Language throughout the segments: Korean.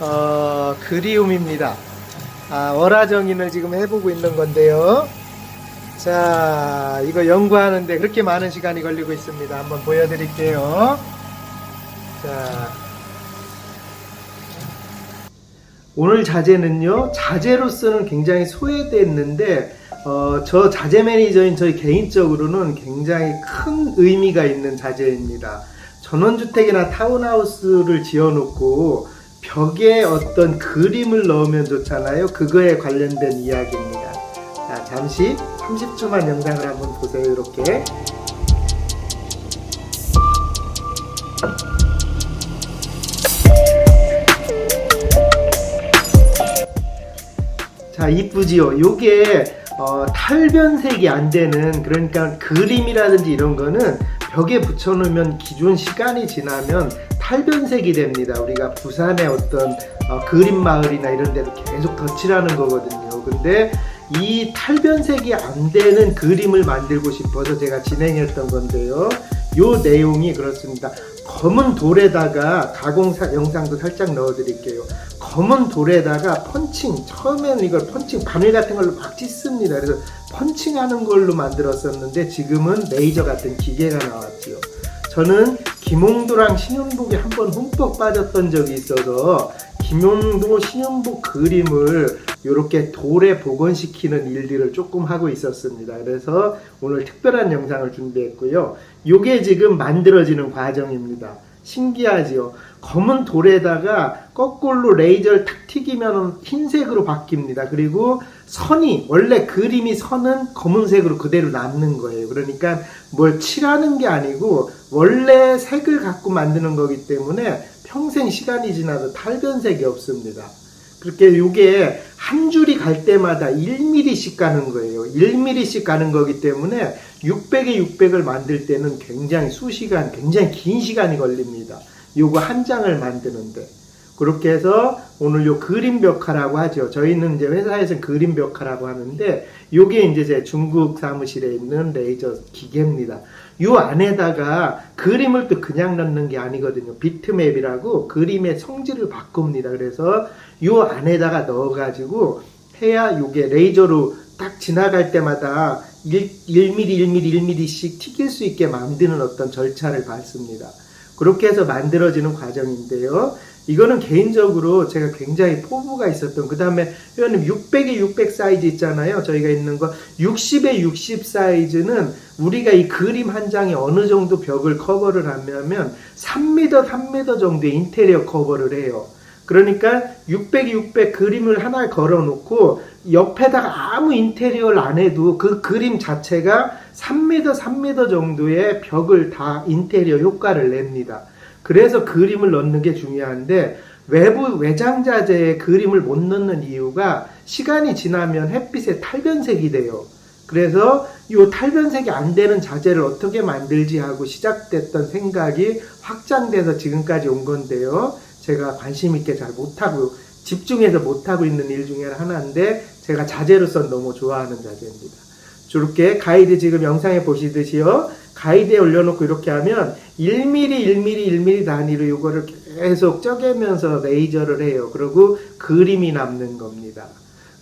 어, 그리움입니다. 아, 월화정인을 지금 해보고 있는 건데요. 자, 이거 연구하는데 그렇게 많은 시간이 걸리고 있습니다. 한번 보여드릴게요. 자. 오늘 자재는요, 자재로서는 굉장히 소외됐는데, 어, 저 자재 매니저인 저희 개인적으로는 굉장히 큰 의미가 있는 자재입니다. 전원주택이나 타운하우스를 지어놓고 벽에 어떤 그림을 넣으면 좋잖아요. 그거에 관련된 이야기입니다. 자, 잠시 30초만 영상을 한번 보세요. 이렇게. 자, 이쁘지요? 요게 어, 탈변색이 안 되는 그러니까 그림이라든지 이런 거는 벽에 붙여놓으면 기존 시간이 지나면 탈변색이 됩니다. 우리가 부산의 어떤 어, 그림 마을이나 이런 데도 계속 덧칠하는 거거든요. 근데 이 탈변색이 안 되는 그림을 만들고 싶어서 제가 진행했던 건데요. 요 내용이 그렇습니다. 검은 돌에다가 가공 사- 영상도 살짝 넣어드릴게요. 검은 돌에다가 펀칭 처음에는 이걸 펀칭 바늘 같은 걸로 막 찢습니다. 그래서 펀칭하는 걸로 만들었었는데 지금은 레이저 같은 기계가 나왔지요. 저는 김홍도랑 신윤복이 한 번 흠뻑 빠졌던 적이 있어서 김홍도 신윤복 그림을 이렇게 돌에 복원시키는 일들을 조금 하고 있었습니다. 그래서 오늘 특별한 영상을 준비했고요. 이게 지금 만들어지는 과정입니다. 신기하지요? 검은 돌에다가 거꾸로 레이저를 탁 튀기면 흰색으로 바뀝니다. 그리고 선이 원래 그림이 선은 검은색으로 그대로 남는 거예요. 그러니까 뭘 칠하는 게 아니고 원래 색을 갖고 만드는 거기 때문에 평생 시간이 지나도 탈변색이 없습니다. 그렇게 요게 한 줄이 갈 때마다 1mm씩 가는 거예요. 1mm씩 가는 거기 때문에 600에 600을 만들 때는 굉장히 수시간, 굉장히 긴 시간이 걸립니다. 요거 한 장을 만드는데. 그렇게 해서 오늘 요 그림 벽화라고 하죠. 저희는 이제 회사에서 그림 벽화라고 하는데 요게 이제 제 중국 사무실에 있는 레이저 기계입니다. 요 안에다가 그림을 또 그냥 넣는 게 아니거든요. 비트맵이라고 그림의 성질을 바꿉니다. 그래서 요 안에다가 넣어가지고 해야 요게 레이저로 딱 지나갈 때마다 1, 1mm, 1mm, 1mm씩 튀길 수 있게 만드는 어떤 절차를 밟습니다. 그렇게 해서 만들어지는 과정인데요. 이거는 개인적으로 제가 굉장히 포부가 있었던 그 다음에 회원님 600에 600 사이즈 있잖아요 저희가 있는 거 60에 60 사이즈는 우리가 이 그림 한 장에 어느 정도 벽을 커버를 하면 3m 3m 정도의 인테리어 커버를 해요 그러니까 600, 600 그림을 하나 걸어 놓고 옆에다가 아무 인테리어를 안 해도 그 그림 자체가 3m, 3m 정도의 벽을 다 인테리어 효과를 냅니다. 그래서 그림을 넣는 게 중요한데 외부 외장 자재에 그림을 못 넣는 이유가 시간이 지나면 햇빛에 탈변색이 돼요. 그래서 이 탈변색이 안 되는 자재를 어떻게 만들지 하고 시작됐던 생각이 확장돼서 지금까지 온 건데요. 제가 관심 있게 잘 못하고 집중해서 못하고 있는 일 중에 하나인데 제가 자재로서 너무 좋아하는 자재입니다. 저렇게 가이드 지금 영상에 보시듯이요. 가이드에 올려놓고 이렇게 하면 1mm, 1mm, 1mm 단위로 이거를 계속 쪄개면서 레이저를 해요. 그리고 그림이 남는 겁니다.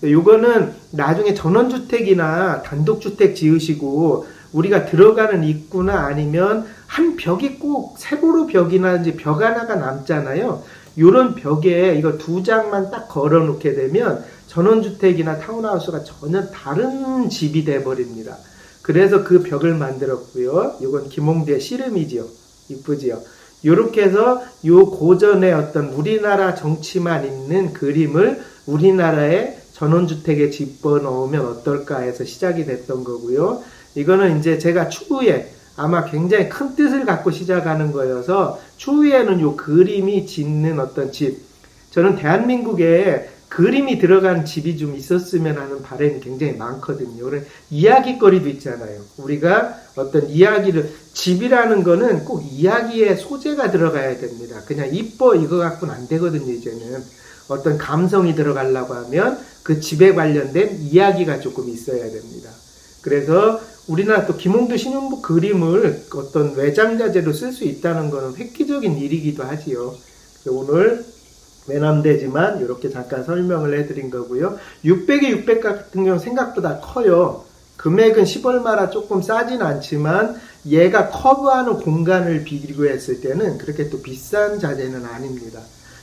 요거는 나중에 전원주택이나 단독주택 지으시고 우리가 들어가는 입구나 아니면 한 벽이 꼭 세로로 벽이나 이제 벽 하나가 남잖아요. 요런 벽에 이거 두 장만 딱 걸어 놓게 되면 전원주택이나 타운하우스가 전혀 다른 집이 돼 버립니다. 그래서 그 벽을 만들었고요. 이건 김홍대 씨름이지요. 이쁘지요. 요렇게 해서 요 고전의 어떤 우리나라 정치만 있는 그림을 우리나라의 전원주택에 집어넣으면 어떨까 해서 시작이 됐던 거고요. 이거는 이제 제가 추후에 아마 굉장히 큰 뜻을 갖고 시작하는 거여서 추후에는 요 그림이 짓는 어떤 집, 저는 대한민국에 그림이 들어간 집이 좀 있었으면 하는 바람이 굉장히 많거든요. 그래 이야기거리도 있잖아요. 우리가 어떤 이야기를 집이라는 거는 꼭 이야기의 소재가 들어가야 됩니다. 그냥 이뻐 이거 갖고는 안 되거든요. 이제는 어떤 감성이 들어가려고 하면 그 집에 관련된 이야기가 조금 있어야 됩니다. 그래서 우리나라 또 김홍두 신윤복 그림을 어떤 외장자재로 쓸 수 있다는 것은 획기적인 일이기도 하지요. 오늘 외남되지만 이렇게 잠깐 설명을 해드린 거고요. 600에 600 같은 경우 생각보다 커요. 금액은 10얼마라 조금 싸진 않지만 얘가 커브하는 공간을 비교했을 때는 그렇게 또 비싼 자재는 아닙니다.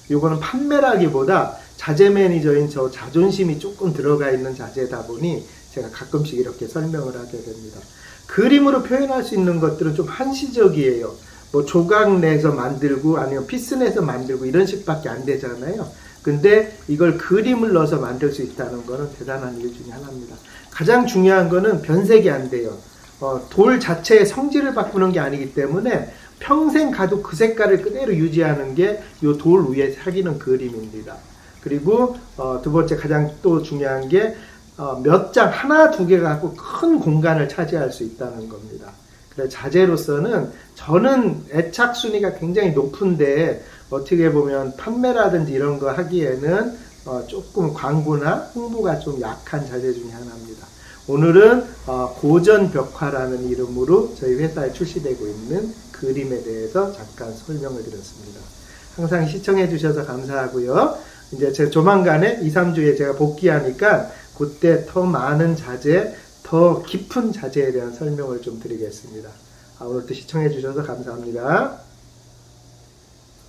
요거는 판매라기보다 자재 매니저인 저 자존심이 조금 들어가 있는 자재다 보니 제가 가끔씩 이렇게 설명을 하게 됩니다. 그림으로 표현할 수 있는 것들은 좀 한시적이에요. 뭐 조각 내서 만들고 아니면 피스 내서 만들고 이런 식밖에 안 되잖아요. 근데 이걸 그림을 넣어서 만들 수 있다는 거는 대단한 일 중에 하나입니다. 가장 중요한 거는 변색이 안 돼요. 어, 돌 자체의 성질을 바꾸는 게 아니기 때문에 평생 가도 그 색깔을 그대로 유지하는 게 이 돌 위에 새기는 그림입니다. 그리고 어, 두 번째 가장 또 중요한 게 어, 몇장 하나 두 개 갖고 큰 공간을 차지할 수 있다는 겁니다. 그래서 자재로서는 저는 애착 순위가 굉장히 높은데 어떻게 보면 판매라든지 이런 거 하기에는 어, 조금 광고나 홍보가 좀 약한 자재 중에 하나입니다. 오늘은 어, 고전 벽화라는 이름으로 저희 회사에 출시되고 있는 그림에 대해서 잠깐 설명을 드렸습니다. 항상 시청해 주셔서 감사하고요. 이제 제 조만간에 2, 3주에 제가 복귀하니까 그때 더 많은 자재, 더 깊은 자재에 대한 설명을 좀 드리겠습니다. 아, 오늘도 시청해 주셔서 감사합니다.